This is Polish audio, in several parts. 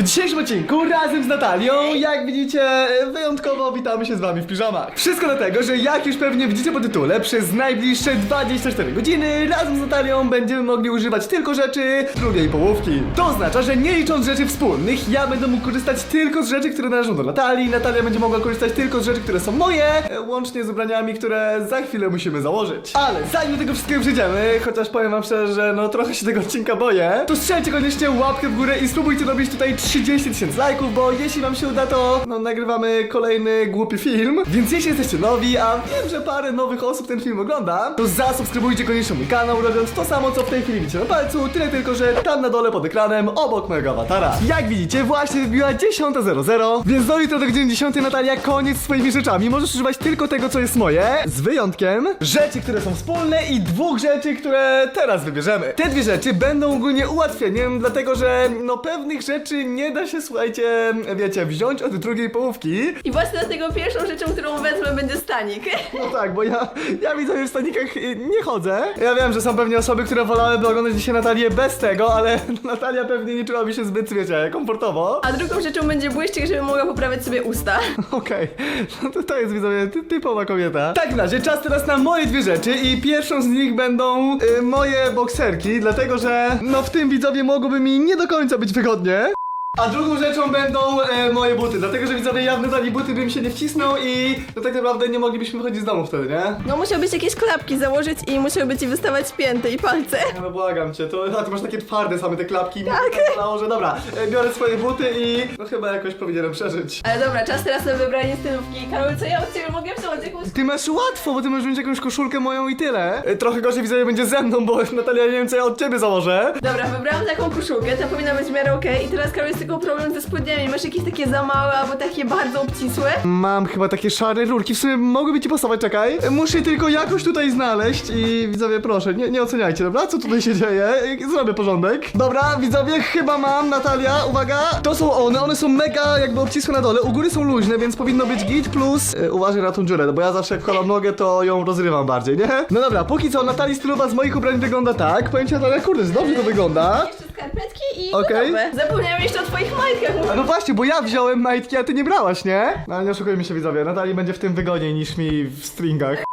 W dzisiejszym odcinku razem z Natalią, jak widzicie, wyjątkowo witamy się z wami w piżamach. Wszystko dlatego, że jak już pewnie widzicie po tytule, przez najbliższe 24 godziny razem z Natalią będziemy mogli używać tylko rzeczy drugiej połówki. To oznacza, że nie licząc rzeczy wspólnych, ja będę mógł korzystać tylko z rzeczy, które należą do Natalii, Natalia będzie mogła korzystać tylko z rzeczy, które są moje, łącznie z ubraniami, które za chwilę musimy założyć. Ale zanim do tego wszystkiego przejdziemy, chociaż powiem wam szczerze, że no trochę się tego odcinka boję, to strzelcie koniecznie łapkę w górę i spróbujcie robić tutaj 30 tysięcy lajków, bo jeśli wam się uda, to no nagrywamy kolejny głupi film. Więc jeśli jesteście nowi, a wiem, że parę nowych osób ten film ogląda, to zasubskrybujcie koniecznie mój kanał, robiąc to samo, co w tej chwili widzicie na palcu, tyle tylko, że tam na dole pod ekranem, obok mojego awatara. Jak widzicie, właśnie wybiła 10.00, więc do jutra do godziny 10 Natalia, koniec z swoimi rzeczami. Możesz używać tylko tego, co jest moje, z wyjątkiem rzeczy, które są wspólne i dwóch rzeczy, które teraz wybierzemy. Te dwie rzeczy będą ogólnie ułatwieniem, dlatego że no pewnych rzeczy nie da się, słuchajcie, wiecie, wziąć od drugiej połówki. I właśnie dlatego pierwszą rzeczą, którą wezmę będzie stanik. No tak, bo ja, ja widzę, w stanikach y, nie chodzę. Ja wiem, że są pewnie osoby, które wolałyby oglądać dzisiaj Natalię bez tego, ale Natalia pewnie nie czułaby się zbyt, wiecie, komfortowo. A drugą rzeczą będzie błyszczyk, żebym mogła poprawiać sobie usta. Okej, no to, to jest widzowie ty, typowa kobieta. W takim razie czas teraz na moje dwie rzeczy i pierwszą z nich będą y, moje bokserki, dlatego że no w tym widzowie mogłoby mi nie do końca być wygodnie. A drugą rzeczą będą e, moje buty, dlatego że widzowie ja w Natalii buty bym się nie wcisnął i no tak naprawdę nie moglibyśmy wychodzić z domu wtedy, nie? No musiałbyś jakieś klapki założyć i musiałby ci wystawać pięty i palce. Ja No błagam cię, to a ty masz takie twarde same te klapki. Tak. że dobra, e, biorę swoje buty i no chyba jakoś powinienem przeżyć. Ale dobra, czas teraz na wybranie stylówki. Karol, co ja od ciebie mogę wziąć? Jakąś... Ty masz łatwo, bo ty możesz mieć jakąś koszulkę moją i tyle. E, Trochę gorzej widzę, będzie ze mną, bo Natalia nie wiem co ja od ciebie założę. Dobra, wybrałam taką koszulkę, to powinna być w miarę okej. I teraz Karol jest tylko problem ze spodniami. Masz jakieś takie za małe albo takie bardzo obcisłe? Mam chyba takie szare rurki, w sumie mogłyby ci pasować, czekaj. Muszę tylko jakoś tutaj znaleźć i widzowie proszę, nie, nie oceniajcie, dobra? Co tutaj się dzieje? Zrobię porządek. Dobra, widzowie, chyba mam, Natalia, uwaga. To są one, one są mega jakby obcisłe na dole, u góry są luźne, więc powinno być git plus e, uważaj na tą dziurę, no bo ja zawsze jak kolam nogę, to ją rozrywam bardziej, nie? No dobra, póki co Natalii stylowa z moich ubrań wygląda tak. Powiem ci Natalia, kurde, dobrze to wygląda. Skarpetki i Okej. gotowe. Zapomniałam jeszcze o twoich majtkach. A no właśnie, bo ja wziąłem majtki, a ty nie brałaś, nie? No ale nie oszukujmy się widzowie, Natalii będzie w tym wygodniej niż mi w stringach.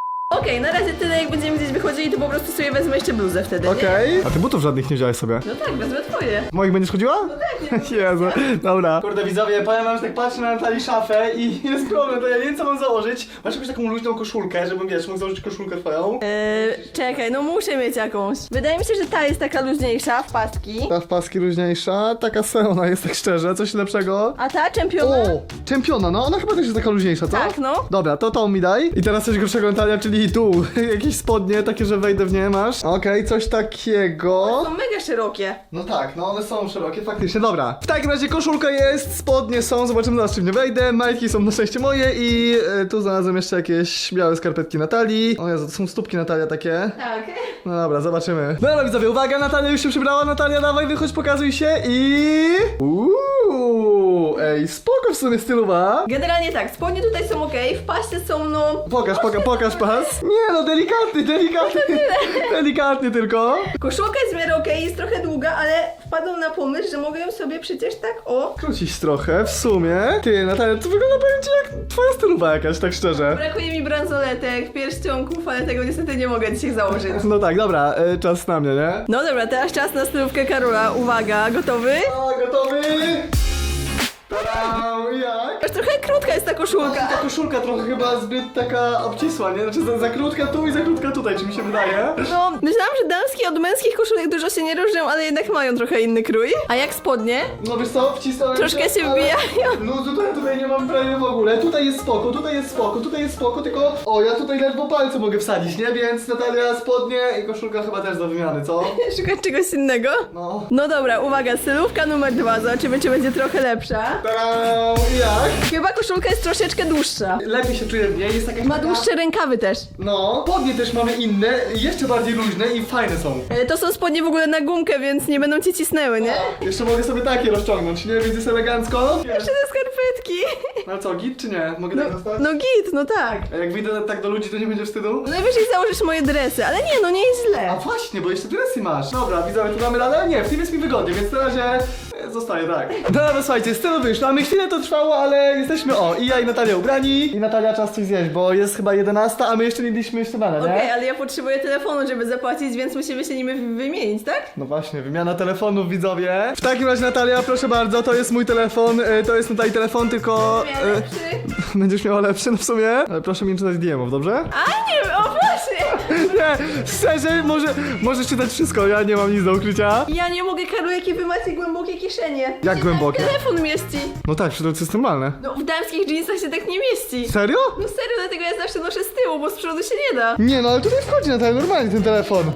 Okej, na razie tyle, jak będziemy gdzieś wychodzili, to po prostu sobie wezmę jeszcze bluzę wtedy, nie? Okej. A ty butów żadnych nie wziąłeś sobie? No tak, wezmę twoje. Moich będziesz chodziła? No tak, nie Jezu, dobra. Kurde widzowie, powiem wam, że tak patrzę na Natalii szafę i jest problem, to ja nie wiem co mam założyć. Masz jakąś taką luźną koszulkę, żebym wiesz, mógł założyć koszulkę twoją? Eee, czekaj, no muszę mieć jakąś. Wydaje mi się, że ta jest taka luźniejsza w paski. Ta w paski luźniejsza, taka seona jest tak szczerze, coś lepszego. A ta czempiona? O, czempiona, no ona chyba też jest taka luźniejsza, co? Tak, no. Dobra, to tą mi daj. I teraz coś gorszego Natalia, czyli tu. Jakieś spodnie, takie, że wejdę w nie masz. Okej, coś takiego. Są mega szerokie. No tak, no one są szerokie, faktycznie, dobra. W takim razie koszulka jest, spodnie są, zobaczymy zaraz czym nie wejdę, majtki są na szczęście moje i e, tu znalazłem jeszcze jakieś białe skarpetki Natalii. O Jezu, to są stópki Natalia takie. Tak. No dobra, zobaczymy. No dobra widzowie, uwaga, Natalia już się przybrała, Natalia dawaj, wychodź, pokazuj się i... Uuu, ej, spoko w sumie stylowa. Generalnie tak, spodnie tutaj są ok, w paście są no... Pokaż, poka, pokaż pas. Nie no, delikatny, delikatny. Delikatnie tylko. Koszulka jest w miarę ok, jest trochę długa, ale wpadłam na pomysł, że mogę ją sobie przecież tak o... Krócić trochę, w sumie. Ty, Natalia, to wygląda powiem ci jak twoja stylowa jakaś, tak szczerze. Brakuje mi bransoletek, pierścionków, ale tego niestety nie mogę dzisiaj założyć. No tak, dobra, e, czas na mnie, nie? No dobra, teraz czas na stylówkę Karola. Uwaga, gotowy? A, gotowy? Tadam, jak? Aż trochę krótka jest ta koszulka. Ta koszulka trochę chyba zbyt taka obcisła, nie? Znaczy za, za krótka tu i za krótka tutaj, czy mi się wydaje? No, myślałam, że damskie od męskich koszulek dużo się nie różnią, ale jednak mają trochę inny krój. A jak spodnie? No wiesz co, wcisnąłem Troszkę się ale- wbijają. No tutaj, tutaj nie mam prawie w ogóle. Tutaj jest spoko, tutaj jest spoko, tutaj jest spoko, tylko o, ja tutaj ledwo palce mogę wsadzić, nie? Więc Natalia spodnie i koszulka chyba też do wymiany, co? Szukać czegoś innego? No. No dobra, uwaga, stylówka numer dwa. Zobaczymy, czy będzie trochę lepsza. Tadam, jak? Chyba koszulka jest troszeczkę dłuższa. Lepiej się czuję w niej, jest jakaś Ma taka- dłuższe rękawy też. No, spodnie też mamy inne, jeszcze bardziej luźne i fajne są. E, To są spodnie w ogóle na gumkę, więc nie będą cię cisnęły, nie? Jeszcze mogę sobie takie rozciągnąć, nie? Więc jest elegancko. Jeszcze te skarpetki. No co, git czy nie? Mogę No, tak dostać? no git, no tak. A jak wyjdę tak do ludzi, to nie będzie wstydu? Najwyżej założysz moje dresy, ale nie, no nie jest A źle. właśnie, bo jeszcze dresy masz. Dobra, widzowie, tu damy radę? Nie, w tym jest mi wygodnie, więc na razie e, zostaje tak. Dobra, no słuchajcie, z tyłu wyszło. Mamy chwilę to trwało, ale jesteśmy, o, i ja i Natalia ubrani. I Natalia czas coś zjeść, bo jest chyba 11, a my jeszcze nie jedliśmy śniadania, nie? Okej, ale ja potrzebuję telefonu, żeby zapłacić, więc musimy się nimi wymienić, tak? No właśnie, wymiana telefonów, widzowie. W takim razie, Natalia, proszę bardzo, to jest mój telefon, e, to jest Natalii telefon, tylko... E, lepszy. będziesz miała lepszy, no w sumie. Ale proszę mi nie czytać DM-ów, dobrze? A nie, o! Nie, szczerze, może, możesz czytać wszystko, ja nie mam nic do ukrycia. Ja nie mogę, Karol, jakie wy macie głębokie kieszenie. Jak głębokie? telefon mieści. No tak, środku jest normalne. No w damskich jeansach się tak nie mieści. Serio? No serio, dlatego ja zawsze noszę z tyłu, bo z przodu się nie da. Nie, no ale tutaj wchodzi Natalia normalnie ten telefon.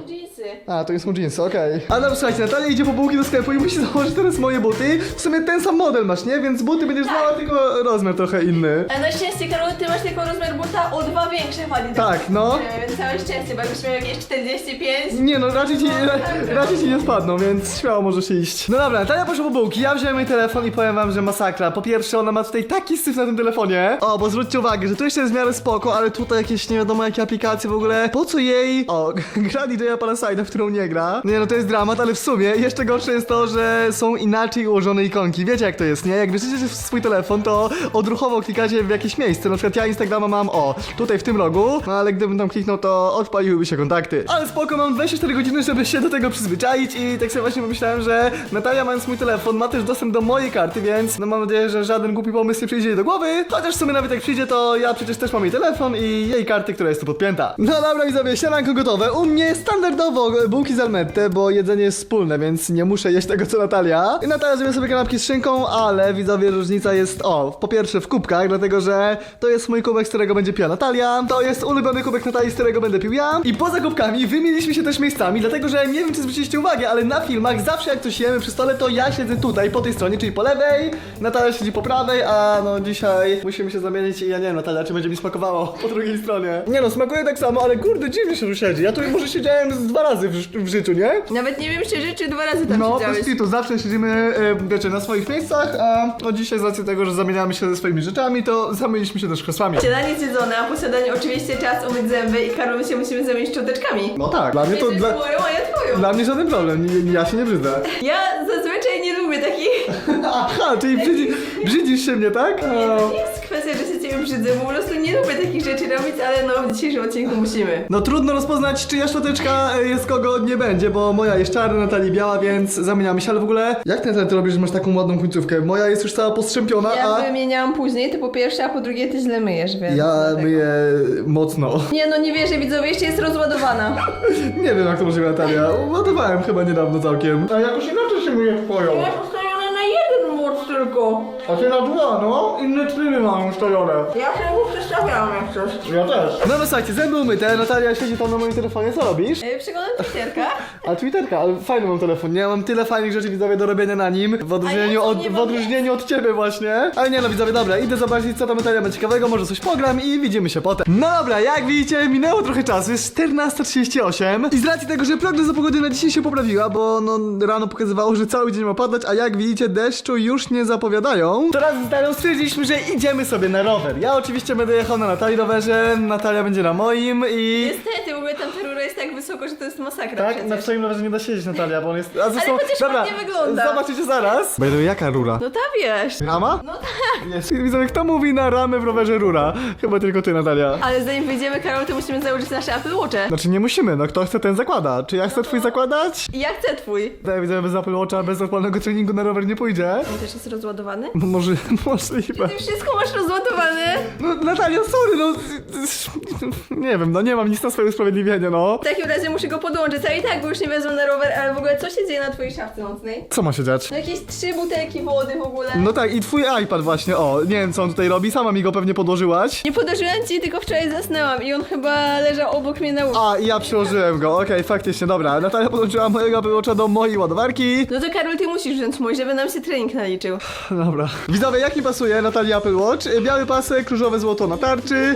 Jeansy. A, to nie są jeansy, okej. A dobra, słuchajcie, Natalia idzie po bułki do sklepu i musi założyć teraz moje buty. W sumie ten sam model masz, nie? Więc buty będziesz Tak. znała, tylko rozmiar trochę inny. A na szczęście, Karol, ty masz tylko rozmiar buta o dwa większe ładnie. Tak, no. Więc całe szczęście, bo jakbyś miał jakieś 45... Nie no, raczej ci, ra, raczej ci nie spadną, więc śmiało możesz iść. No dobra, Natalia poszła po bułki, ja wziąłem jej telefon i powiem wam, że masakra. Po pierwsze, ona ma tutaj taki syf na tym telefonie. O, bo zwróćcie uwagę, że tu jeszcze jest w miarę spoko, ale tutaj jakieś nie wiadomo jakie aplikacje w ogóle. Po co jej... O, gra DJ-a Palasajda, w którą nie gra. Nie no, to jest dramat, ale w sumie jeszcze gorsze jest to, że są inaczej ułożone ikonki. Wiecie jak to jest, nie? Jak wierzycie w swój telefon, to odruchowo klikacie w jakieś miejsce. Na przykład ja Instagrama mam, o, tutaj w tym rogu, no ale gdybym tam kliknął, to odpaliłyby się kontakty. Ale spoko, mam 24 godziny, żeby się do tego przyzwyczaić i tak sobie właśnie pomyślałem, że Natalia mając mój telefon ma też dostęp do mojej karty, więc no mam nadzieję, że żaden głupi pomysł nie przyjdzie jej do głowy. Chociaż w sumie nawet jak przyjdzie, to ja przecież też mam jej telefon i jej karty, która jest tu podpięta. No dobra widzowie, śniadanko gotowe. U mnie standardowo bułki z almette, bo jedzenie jest wspólne, więc nie muszę jeść tego co Natalia. I Natalia zrobię sobie kanapki z szynką, ale widzowie różnica jest o, po pierwsze w kubkach, dlatego że to jest mój kubek, z którego będzie piła Natalia, to jest ulubiony kubek Natalii, z którego będę pił ja. I poza kubkami wymieniliśmy się też miejscami, dlatego że nie wiem czy zwróciliście uwagę, ale na filmach zawsze jak coś jemy przy stole, to ja siedzę tutaj po tej stronie, czyli po lewej, Natalia siedzi po prawej, a no dzisiaj musimy się zamienić i ja nie wiem Natalia, czy będzie mi smakowało po drugiej stronie. Nie no, smakuje tak samo, ale kurde dziwnie się tu siedzi. Ja tu może siedziałem z dwa razy w, ży- w życiu, nie? Nawet nie wiem, czy życzy dwa razy tam No, siedziałeś. bez kitu, zawsze siedzimy, e, wiecie, na swoich miejscach, a no dzisiaj z racji tego, że zamieniamy się ze swoimi rzeczami, to zamieniliśmy się też krzesłami. Śniadanie zjedzone, a po śniadaniu oczywiście czas umyć zęby i Karol, my się musimy zamienić szczoteczkami. No tak, dla mnie to... Dla, twoją, a ja twoją. dla mnie żaden problem, nie- ja się nie brzydzę. Ja zazwyczaj nie lubię takich... Aha, czyli brzydzi, brzydzisz się mnie, tak? Nie, O. to nie ciebie brzydzę, po prostu nie lubię takich rzeczy robić, ale no w dzisiejszym odcinku musimy. No trudno rozpoznać, czyja szczoteczka e, jest kogo nie będzie, bo moja jest czarna, Natalii biała, więc zamieniamy się, ale w ogóle... Jak ty Natalii, ty robisz, że masz taką ładną końcówkę? Moja jest już cała postrzępiona, Ja a... wymieniałam później, ty po pierwsze, a po drugie ty źle myjesz, więc... Ja dlatego. myję mocno. Nie no, nie wierzę widzowie, jeszcze jest rozładowana. Nie wiem jak to możliwe Natalia, ładowałem chyba niedawno całkiem. A jakoś inaczej się myje twoją. Ja postawiona na jeden moc tylko. A ty na dwa, no? Inne tryby mam ustawione. Ja się mu przestawiałam jak coś. Ja też. No no słuchajcie, zęby umyte, Natalia siedzi tam na moim telefonie, co robisz? Yy, Przeglądam Twitterka. A Twitterka, ale fajny mam telefon, nie? Mam tyle fajnych rzeczy widzowie do robienia na nim, w odróżnieniu, co od, nie w mam odróżnieniu od ciebie właśnie. Ale nie no widzowie, dobra, idę zobaczyć co tam Natalia ma ciekawego, może coś pogram i widzimy się potem. No dobra, jak widzicie, minęło trochę czasu, jest 14.38 i z racji tego, że prognoza pogody na dzisiaj się poprawiła, bo no rano pokazywało, że cały dzień ma padać, a jak widzicie deszczu już nie zapowiadają. Teraz z Darią stwierdziliśmy, że idziemy sobie na rower. Ja oczywiście będę jechał na Natalii rowerze, Natalia będzie na moim i... Niestety, w ogóle tam ta rura jest tak wysoko, że to jest masakra Tak, przecież. na swoim rowerze nie da siedzieć Natalia, bo on jest... A zresztą, chociaż ładnie wygląda. Zobaczycie zaraz. Way, jaka rura? No ta wiesz. Rama? No tak. Jest. Widzę, kto mówi na ramę w rowerze rura? Chyba tylko ty, Natalia. Ale zanim wyjdziemy, Karol, to musimy założyć nasze Apple Watche. Znaczy nie musimy, no kto chce ten zakłada. Czy ja chcę twój zakładać? I ja chcę twój. Tak, widzę, bez Apple Watcha, bez odpalnego treningu na rower nie pójdzie. On też jest rozładowany? No może, możliwe. Ty wszystko masz rozładowane? No Natalia, sorry, no... Nie wiem, no nie mam nic na swoje usprawiedliwienie, no. W takim razie muszę go podłączyć, a i tak, bo już nie wezmą na rower, ale w ogóle co się dzieje na twojej szafce nocnej? Co ma się dziać? No jakieś trzy butelki wody w ogóle. No tak, i twój iPad właśnie, o, nie wiem co on tutaj robi, sama mi go pewnie podłożyłaś. Nie podłożyłam ci, tylko wczoraj zasnęłam i on chyba leżał obok mnie na łóżku. A, i ja przyłożyłem go, okej, faktycznie, dobra. Natalia podłączyła mojego Watcha do mojej ładowarki. No to Karol, ty musisz wziąć mój, żeby nam się trening naliczył. Dobra. Widzowie, jak mi pasuje Natalia Apple Watch? Biały pasek, różowe złoto na tarczy.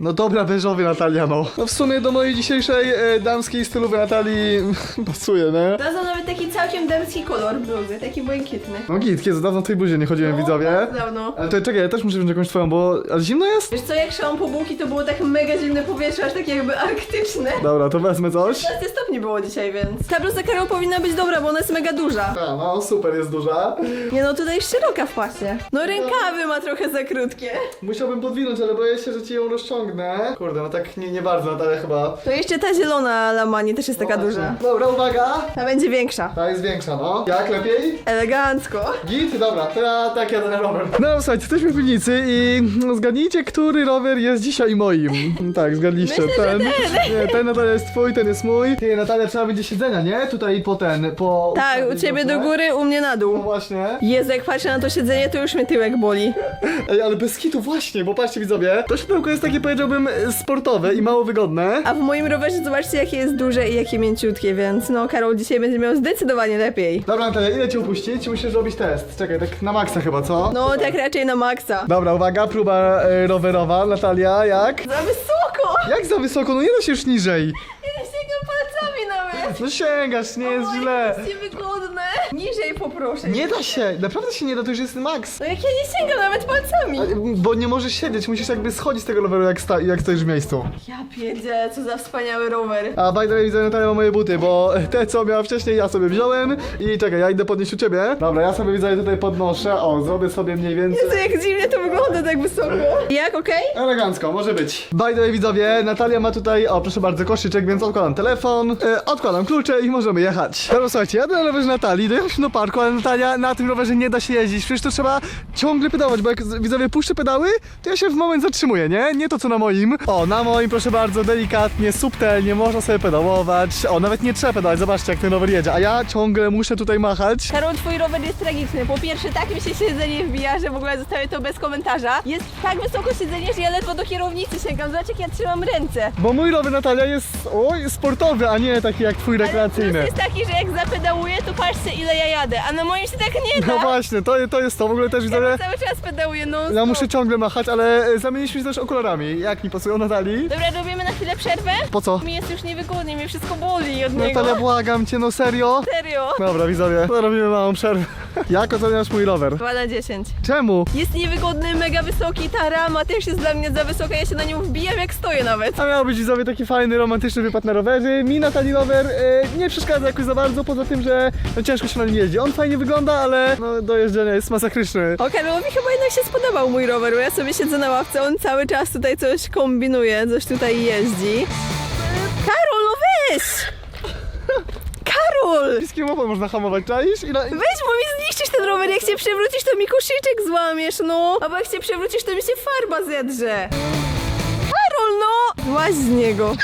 No dobra, beżowy Natalia, no. No w sumie do mojej dzisiejszej e, damskiej stylowej Natalii pasuje, nie? Znalazłam nawet taki całkiem damski kolor bluzy, taki błękitny. No git, kiedy dawno w tej buzie nie chodziłem, widzowie. bardzo dawno. Ale to czekaj, ja też muszę wziąć jakąś twoją, bo... Ale zimno jest? Wiesz co, jak szłam po bułki, to było tak mega zimne powietrze, aż takie jakby arktyczne. Dobra, to wezmę coś. 15 stopni było dzisiaj, więc... Ta bluza Karol powinna być dobra, bo ona jest mega duża. A, no super, jest duża. Nie no, tutaj jest szeroka w pasie. No rękawy ma trochę za krótkie. Musiałbym podwinąć, ale boję się, że ci ją Kurde, no tak nie, nie bardzo, Natalia chyba. To jeszcze ta zielona lamani też jest taka No duża. Dobra, uwaga. Ta będzie większa. Ta jest większa, no. Jak, lepiej? Elegancko. Git? Dobra, ja tak jadę na rower. No słuchajcie, jesteśmy w piwnicy i no, zgadnijcie, który rower jest dzisiaj moim. Tak, zgadliście. Myślę, że ten. Nie, ten Natalia jest twój, ten jest mój. Ty, Natalia, trzeba będzie siedzenia, nie? Tutaj po ten, po... Tak, u ciebie do góry, u mnie na No dół. właśnie. Jezu, jak patrzę na to siedzenie, to już mnie tyłek boli. Ej, ale bez kitu właśnie, bo patrzcie widzowie, to siódełko jest takie powiedziałbym sportowe i mało wygodne. A w moim rowerze zobaczcie, jakie jest duże i jakie mięciutkie, więc no, Karol dzisiaj będzie miał zdecydowanie lepiej. Dobra Natalia, ile cię upuścić? Musisz zrobić test. Czekaj, tak na maksa chyba, co? No, tak raczej na maksa. Dobra, uwaga, próba e, rowerowa. Natalia, jak? Za wysoko! Jak za wysoko? No nie da się już niżej. Ja sięgam palcami nawet! No sięgasz, nie jest źle. jest niewygodne! Niżej poproszę. Nie da się, naprawdę się nie da, to już jest max. No jak ja nie sięgam nawet palcami! Bo nie możesz siedzieć, musisz jakby schodzić z tego roweru, jak, sta jak stoisz w miejscu. Ja pierdzie, co za wspaniały rower. A by the way, widzę, Natalia ma moje buty, bo te, co miała wcześniej, ja sobie wziąłem. I czekaj, ja idę podnieść u ciebie. Dobra, ja sobie widzę, tutaj podnoszę. O, zrobię sobie mniej więcej. Jezu, jak dziwnie to wygląda tak wysoko. Jak, okej? Elegancko, może być. By the way, widzowie, Natalia ma tutaj, o proszę bardzo, koszyczek, więc odkładam telefon, e, odkładam klucze i możemy jechać. Dobra, słuchajcie, jadę na rowerze Natalii, dojechaliśmy do parku, ale Natalia, na tym rowerze nie da się jeździć, przecież to trzeba ciągle pedałować, bo jak widzowie puszczę pedały, to ja się w moment zatrzymuję, nie? Nie to co na moim. O, na moim, proszę bardzo, delikatnie, subtelnie, można sobie pedałować. O, nawet nie trzeba pedałować, zobaczcie jak ten rower jedzie, a ja ciągle muszę tutaj machać. Karol, twój rower jest tragiczny. Po pierwsze, tak mi się siedzenie wbija, że w ogóle zostawię to bez komentarza. Jest tak wysoko siedzenie, że ja ledwo do kierownicy sięgam. Zobacz, jak ja trzymam ręce. Bo mój rower Natalia jest, oj, sportowy, a nie taki jak twój Ale rekreacyjny. plus jest taki, że jak zapedałuję, to patrzcie ile ja jadę, a na moim się tak nie da. No właśnie, to, to jest to. W ogóle też Ja widzowie, cały czas pedałuję, no ja muszę ciągle machać, ale e, zamieniliśmy się też okularami. Jak mi pasują Natalii? Dobra, robimy na chwilę przerwę? Po co? Mi jest już niewygodnie, mnie wszystko boli od niego. Natalia, błagam cię, no serio? Serio? Dobra, widzowie, to robimy małą przerwę. Jak oceniasz mój rower? 2 na 10. Czemu? Jest niewygodny, mega wysoki, ta rama też jest dla mnie za wysoka, ja się na nią wbijam jak stoję nawet. A miał być widzowie taki fajny, romantyczny wypad na rowerze. Mi Natalii rower e, nie przeszkadza jakoś za bardzo, poza tym, że no, ciężko się na nim jeździ. On fajnie wygląda, ale no, do jeżdżenia jest masakryczny. O, Karolowi chyba jednak się spodobał mój rower, bo ja sobie siedzę na ławce, on cały czas tutaj coś kombinuje, coś tutaj jeździ. Karol, no weź! Karol! Piskiem opon można hamować, czaisz? I na... Weź, bo mi zniszczysz ten rower, jak się przewrócisz, to mi koszyczek złamiesz, no! Albo jak się przewrócisz, to mi się farba zedrze. Karol, no! Złaź z niego.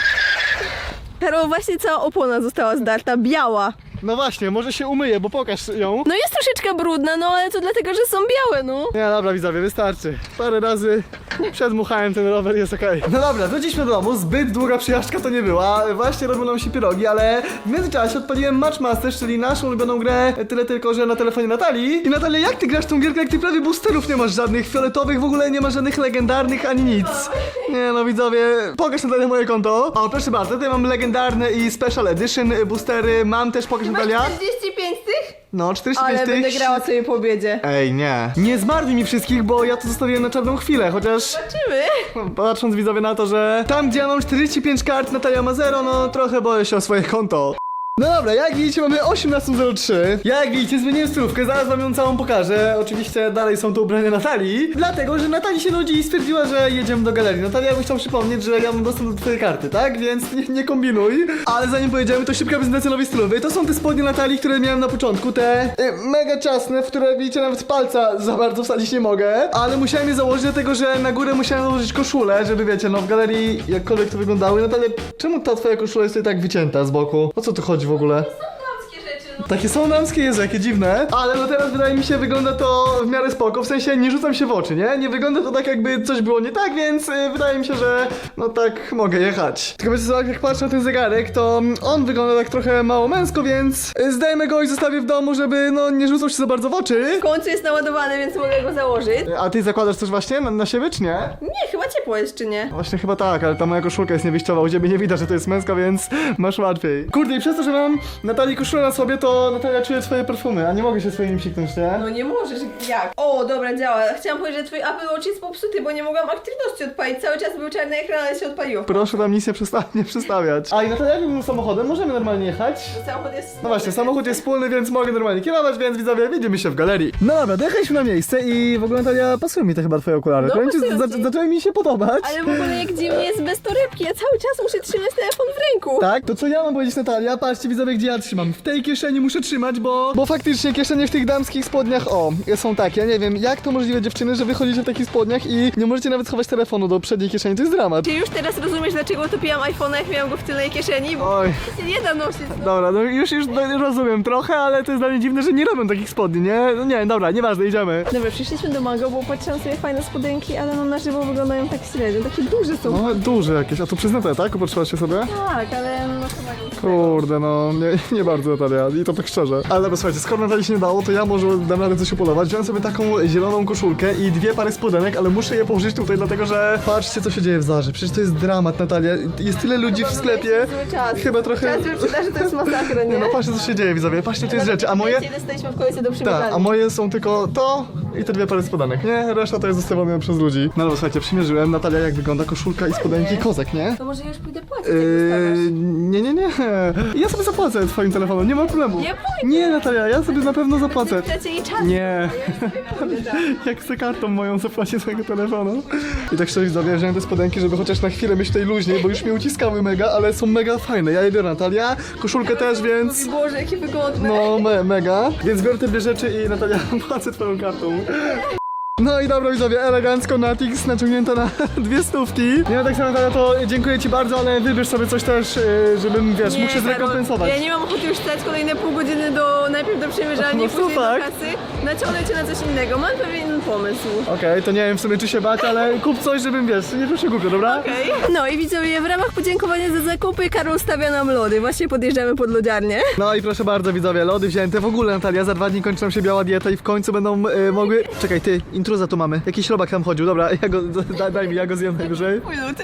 Karol, właśnie cała opona została zdarta, biała. No właśnie, może się umyję, bo pokaż ją. No jest troszeczkę brudna, no ale to dlatego, że są białe, no. Nie, dobra widzowie, wystarczy. Parę razy przedmuchałem ten rower, jest okej. No dobra, wróciliśmy do domu, zbyt długa przyjażdżka to nie była. Właśnie robią nam się pierogi, ale w międzyczasie odpaliłem Matchmasters, czyli naszą ulubioną grę, tyle tylko, że na telefonie Natalii. I Natalia, jak ty grasz tą gierkę, jak ty prawie boosterów nie masz żadnych, fioletowych, w ogóle nie masz żadnych legendarnych ani nic. Nie no widzowie, pokaż Natalia moje konto. O, proszę bardzo, tutaj mam legendarne i special edition boostery, mam też, pokaż Natalia. 45 tych? No, 45 Ale tych. będę grała sobie po obiedzie. Ej, nie. Nie zmarnuj mi wszystkich, bo ja to zostawiłem na czarną chwilę, chociaż Zobaczymy. patrząc widzowie na to, że tam gdzie ja mam 45 kart, Natalia ma 0, no trochę boję się o swoje konto. No dobra, jak widzicie mamy 18.03 Ja jak widzicie zmieniłem stylówkę, zaraz wam ją całą pokażę. Oczywiście dalej są to ubrania Natalii Dlatego, że Natalii się nudzi i stwierdziła, że jedziemy do galerii. Natalia, chciał przypomnieć, że ja mam dostęp do twojej karty, tak? Więc nie, nie kombinuj. Ale zanim pojedziemy, to szybka prezentacja nowej stylowej To są te spodnie Natalii, które miałem na początku Te y, mega ciasne, w które widzicie nawet palca za bardzo wsadzić nie mogę. Ale musiałem je założyć, dlatego że na górę musiałem założyć koszulę Żeby wiecie, no w galerii jakkolwiek to wyglądały Natalia, czemu ta twoja koszula jest tutaj tak wycięta z boku? O co tu chodzi w ogóle? Takie są damskie, Jezu, jakie dziwne. Ale no teraz wydaje mi się, wygląda to w miarę spoko. W sensie nie rzucam się w oczy, nie? Nie wygląda to tak, jakby coś było nie tak, więc y, wydaje mi się, że no tak mogę jechać. Tylko wiecie co, jak patrzę na ten zegarek, to on wygląda tak trochę mało męsko, więc y, zdejmę go i zostawię w domu, żeby no nie rzucał się za bardzo w oczy. W końcu jest naładowany, więc mogę go założyć. A ty zakładasz coś właśnie na, na siebie, czy nie? Nie, chyba ciepło jest, czy nie? Właśnie chyba tak, ale ta moja koszulka jest niewyjściowa, u ciebie nie widać, że to jest męska, więc masz łatwiej. Kurde, i przez to, że mam Natalii koszulę na sobie, to Natalia czuje swoje perfumy, a nie mogę się swoimi psiknąć, nie? No nie możesz, jak? O, dobra, działa. Chciałam powiedzieć, że twój Apple Watch jest popsuty, bo nie mogłam aktywności odpalić. Cały czas był czarny ekran, ale się odpaliło. Proszę tam nic nie, przysta- nie przystawiać. A i Natalia, jak był samochodem, możemy normalnie jechać? Samochód jest... No właśnie, samochód jest wspólny, więc mogę normalnie kierować, więc widzowie, widzimy się w galerii. No dobra, dojechaliśmy na miejsce i w ogóle Natalia, pasują mi te chyba twoje okulary. No, Powiem ci, pasują za- ci. zaczęły mi się podobać. Ale w ogóle jak dziwnie jest bez torebki, ja cały czas muszę trzymać telefon w ręku. Tak? To co ja mam powiedzieć Natalia? Patrzcie widzowie, gdzie ja trzymam. W tej kieszeni muszę trzymać, bo... Bo faktycznie kieszenie w tych damskich spodniach, o, są takie. Nie wiem, jak to możliwe dziewczyny, że wychodzicie w takich spodniach i nie możecie nawet schować telefonu do przedniej kieszeni. To jest dramat. Czy już teraz rozumiesz, dlaczego utopiłam iPhone'a, jak miałam go w tylnej kieszeni? Bo Oj. się nie da nosić. No. Dobra, no już, już no, rozumiem trochę, ale to jest dla mnie dziwne, że nie robią takich spodni, nie? No nie, dobra, nieważne, idziemy. Dobra, przyszliśmy do Mango, bo patrzyłam sobie fajne spodenki, ale no na żywo wyglądają tak średnio, takie duże są. No, duże jakieś, a to przyznate, tak? Upatrzyłaś się sobie? Tak, ale no chyba nie. Kurde, no nie, nie bardzo Natalia, i to tak szczerze. Ale dobra, słuchajcie, skoro Natalii się nie dało, to ja może dam radę coś upolować. Wziąłem sobie taką zieloną koszulkę i dwie pary spodenek, ale muszę je położyć tutaj, dlatego że patrzcie, co się dzieje w Zarze. Przecież to jest dramat, Natalia. Jest tyle ludzi w sklepie. Czas. Chyba trochę... Czas wyprzedaży to jest masakra, nie? No, patrzcie, co się dzieje, widzowie. Patrzcie, to jest rzeczy, a moje... Dostaliśmy w kolejce do Tak, a moje są tylko to i te dwie pary spodenek, nie? Reszta to jest zostawione przez ludzi. No dobra, słuchajcie, przymierzyłem. Natalia, jak wygląda koszulka i spodenki kozek, nie? To może ja już pójdę płacić, Yy, nie, nie, nie. Ja sobie zapłacę twoim telefonem, nie ma problemu. Nie pójdę. Nie, Natalia, ja sobie na pewno zapłacę. Dacie jej czas. Nie. Jak chcę kartą moją zapłacić swojego telefonu. I tak szczerze widzowie, wziąłem te spodenki, żeby chociaż na chwilę tutaj luźniej, bo już mnie uciskały mega, ale są mega fajne. Ja je biorę, Natalia. Koszulkę też, więc... Boże, jakie wygodne. No, me, mega. Więc biorę te dwie rzeczy i Natalia płacę twoją kartą. No i dobra widzowie, elegancko Natix naciągnięta na dwie stówki. Nie no tak samo to dziękuję ci bardzo, ale wybierz sobie coś też, yy, żebym, wiesz, mógł się Karol, zrekompensować. Ja nie mam ochoty już stać kolejne pół godziny do, najpierw do przymierzalni, No później do kasy. Naciągnę cię na coś innego. Mam pewien pomysł. Okej, to nie wiem w sumie czy się bać, ale kup coś, żebym, wiesz, nie czuł się głupio, dobra? Okej. No i widzowie, w ramach podziękowania za zakupy Karol stawia nam lody. Właśnie podjeżdżamy pod lodziarnię. No i proszę bardzo widzowie, lody wzięte. W ogóle Natalia, za dwa dni kończy nam się biała dieta i w końcu będą e, mogły... Czekaj, ty, intruza tu mamy. Jakiś robak tam chodził, dobra, ja go, da, daj mi, ja go zjem najwyżej. Mój lód.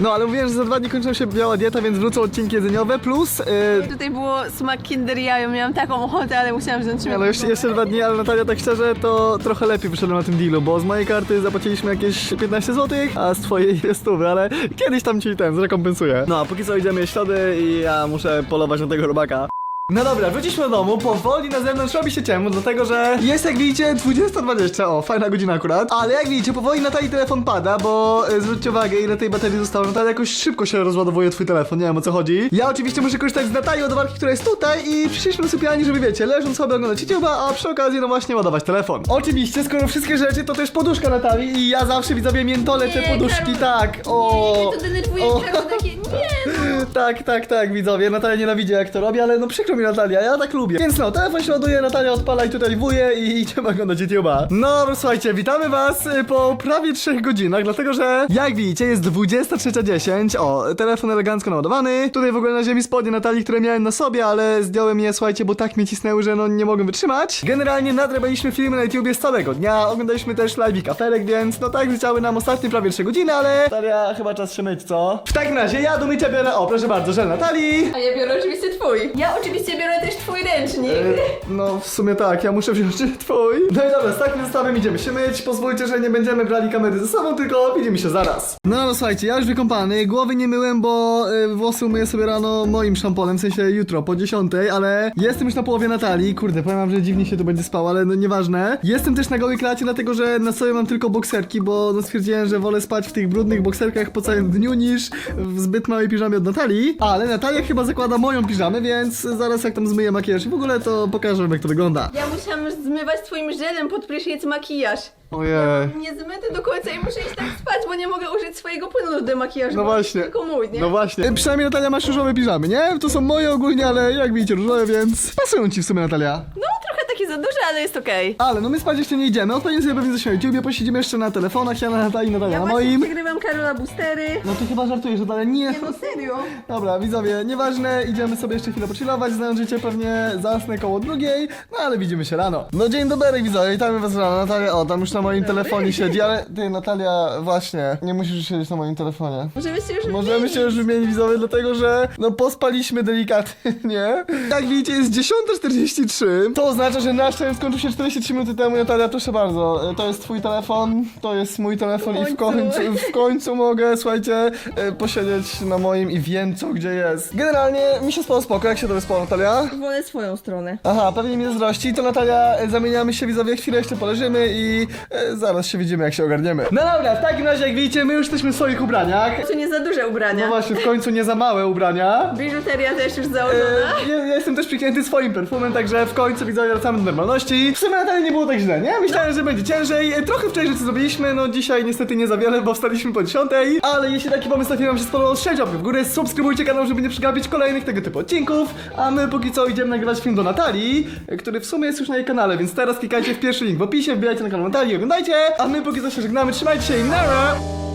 No ale mówiłem, że za dwa dni kończy nam się biała dieta, więc wrócą odcinki jedzeniowe, plus... E, Tutaj było smak Kinder Jajo, miałam taką ochotę, ale musiałam wziąć ale jeszcze, jeszcze dwa dni, ale Natalia, tak szczerze, to trochę lepiej wyszedłem na tym dealu, bo z mojej karty zapłaciliśmy jakieś 15 zł, a z twojej jest stówy, ale kiedyś tam ci ten zrekompensuję. No, a póki co idziemy jeść lody i ja muszę polować na tego robaka. No dobra, wróciliśmy do domu, powoli na zewnątrz robi się ciemno, dlatego że jest jak widzicie 20.20, o fajna godzina akurat, ale jak widzicie powoli Natalii telefon pada, bo e, zwróćcie uwagę ile tej baterii zostało, Natalia jakoś szybko się rozładowuje twój telefon, nie wiem o co chodzi. Ja oczywiście muszę korzystać z Natalii ładowarki, która jest tutaj i przyszliśmy do sypialni, żeby wiecie, leżąc sobie oglądać YouTube'a, a przy okazji no właśnie ładować telefon. Oczywiście, skoro wszystkie rzeczy to też poduszka Natalii i ja zawsze widzowie miętole te Nie, poduszki, Karol. tak, o. Nie, to denerwuje o. Karol takie, nie no. Tak, tak, tak, widzowie. Natalia nienawidzi jak to robi, ale no przykro mi Natalia, ja tak lubię. Więc no, telefon się ładuje, Natalia odpala i tutaj wuje i idziemy oglądać YouTube'a. No, słuchajcie, witamy was y, po prawie 3 godzinach, dlatego że jak widzicie jest 23.10. O, telefon elegancko naładowany. Tutaj w ogóle na ziemi spodnie Natalii, które miałem na sobie, ale zdjąłem je, słuchajcie, bo tak mnie cisnęły, że no nie mogłem wytrzymać. Generalnie nadrabialiśmy filmy na YouTubie z całego dnia, oglądaliśmy też live kafelek, więc no tak zleciały nam ostatnie prawie 3 godziny, ale... Natalia, chyba czas się myć, co? W takim razie ja do mycia biorę, o proszę bardzo, żel Natalii. A ja biorę oczywiście twój. Ja oczywiście biorę też twój ręcznik. E, No, w sumie tak, ja muszę wziąć twój. No i dobra, z takim zestawem idziemy się myć. Pozwólcie, że nie będziemy brali kamery ze sobą, tylko widzimy się zaraz. No, no słuchajcie, ja już wykąpany, głowy nie myłem, bo y, włosy umyję sobie rano moim szamponem, w sensie jutro po 10, ale jestem już na połowie Natalii. Kurde, powiem wam, że dziwnie się tu będzie spał, ale no nieważne. Jestem też na gołej klacie, dlatego że na sobie mam tylko bokserki, bo no stwierdziłem, że wolę spać w tych brudnych bokserkach po całym dniu niż w zbyt małej piżamie od Natalii. Ale Natalia chyba zakłada moją piżamę, więc zaraz jak tam zmyję makijaż i w ogóle to pokażę wam jak to wygląda. Ja musiałam zmywać twoim żelem pod prysznic makijaż. Ojej. Nie zmyty do końca i muszę iść tak spać, bo nie mogę użyć swojego płynu do demakijażu. No bo właśnie. Tylko mój, nie? No właśnie. E, Przynajmniej Natalia masz różowe piżamy, nie? To są moje ogólnie, ale jak widzicie różowe, więc pasują ci w sumie Natalia. No, trochę takie za duże, ale jest okej. Ale no my spać jeszcze nie idziemy, odpowiednio sobie pewnie coś na YouTubie, posiedzimy jeszcze na telefonach, ja na Natalii, Natalia Ja na właśnie moim. przegrywam Karola Boostery. No ty chyba żartujesz, Natalia, nie. Nie no, serio. Dobra, widzowie, nieważne, idziemy sobie jeszcze chwilę pochillować, znając życie pewnie zasnę koło drugiej, no ale widzimy się rano. No dzień dobry widzowie, witamy was rano, Natalia, o tam już na moim telefonie siedzi, ale ty Natalia, właśnie, nie musisz już siedzieć na moim telefonie. Możemy się już Możemy wymienić. się już wymienić widzowie, dlatego że no pospaliśmy delikatnie. Jak widzicie jest 10.43, to oznacza, że nasz time skończył się 43 minuty temu, Natalia proszę bardzo, e, to jest twój telefon, to jest mój telefon i w końcu. w końcu mogę, słuchajcie, e, posiedzieć na moim i wiem co gdzie jest. Generalnie mi się spało spoko, jak się to wyspało Natalia? Wolę swoją stronę. Aha, pewnie mnie zazdrości, to Natalia, e, zamieniamy się widzowie, chwilę jeszcze poleżymy i e, zaraz się widzimy jak się ogarniemy. No dobra, w takim razie jak widzicie, my już jesteśmy w swoich ubraniach. To nie za duże ubrania. No właśnie, w końcu nie za małe ubrania. Biżuteria też już założona. E, ja, ja jestem też przykięty swoim perfumem, także w końcu widzowie wracamy normalności. W sumie na nie było tak źle, nie? Myślałem, że będzie ciężej. Trochę wczoraj rzeczy zrobiliśmy, no dzisiaj niestety nie za wiele, bo wstaliśmy po 10, ale jeśli taki pomysł trafił wam się spodobał, strzelcie łapkę w górę, subskrybujcie kanał, żeby nie przegapić kolejnych tego typu odcinków, a my póki co idziemy nagrywać film do Natalii, który w sumie jest już na jej kanale, więc teraz klikajcie w pierwszy link w opisie, wbijajcie na kanał Natalii, oglądajcie, a my póki co się żegnamy, trzymajcie się i nara!